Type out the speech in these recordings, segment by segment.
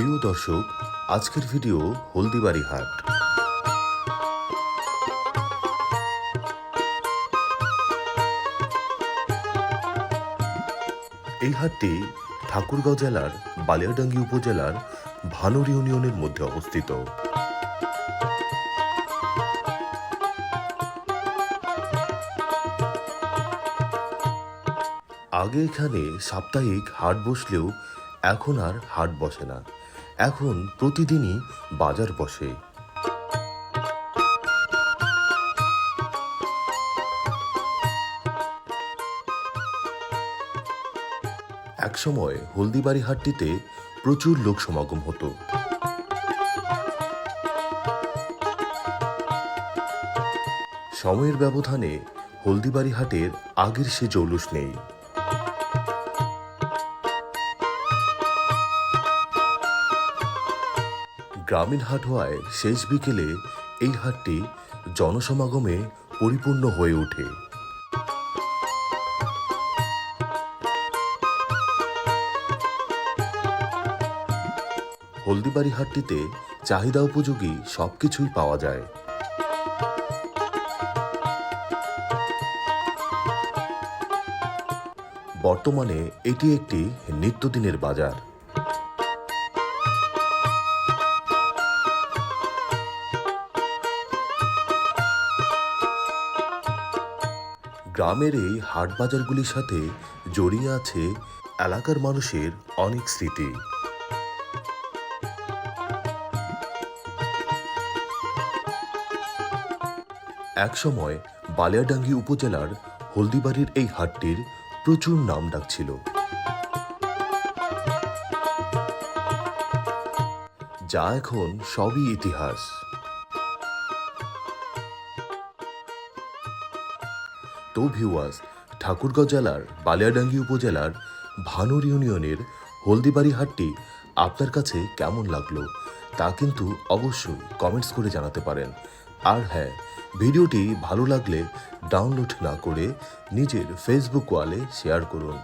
প্রিয় দর্শক, আজকের ভিডিও হলদিবাড়ি হাট এই হাটটি ঠাকুরগাঁও জেলার বালিয়াডাঙ্গি উপজেলার ভানুর ইউনিয়নের মধ্যে অবস্থিত। আগে এখানে সাপ্তাহিক হাট বসলেও এখন আর হাট বসে না। এখন প্রতিদিনই বাজার বসে। একসময় হলদিবাড়ি হাটটিতে প্রচুর লোক সমাগম হতো। সময়ের ব্যবধানে হলদিবাড়ি হাটের আগের সে জৌলুস নেই। গ্রামীণ হাট হওয়ায় শেষ বিকেলে এই হাটটি জনসমাগমে পরিপূর্ণ হয়ে ওঠে। হলদিবাড়ি হাটটিতে চাহিদা উপযোগী সবকিছুই পাওয়া যায়। বর্তমানে এটি একটি নিত্যদিনের বাজার। গ্রামের এই হাট বাজারগুলির সাথে জড়িয়ে আছে এলাকার মানুষের অনেক স্মৃতি। একসময় বালিয়াডাঙ্গি উপজেলার হলদিবাড়ির এই হাটটির প্রচুর নাম ডাক ছিল। যা এখন সবই ইতিহাস। তো ভিউয়ার্স ঠাকুরগাঁও জেলার বালিয়াডাঙ্গি উপজেলার ভানুর ইউনিয়নের হলদিবাড়ি হাটটি আপনার কাছে কেমন লাগল তা কিন্তু অবশ্যই কমেন্টস করে জানাতে পারেন। আর হ্যাঁ ভিডিওটি ভালো লাগলে ডাউনলোড না করে নিজের ফেসবুক ওয়ালে শেয়ার করুন।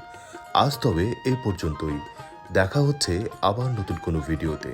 আজ তবে এ পর্যন্তই। দেখা হচ্ছে আবার নতুন কোনো ভিডিওতে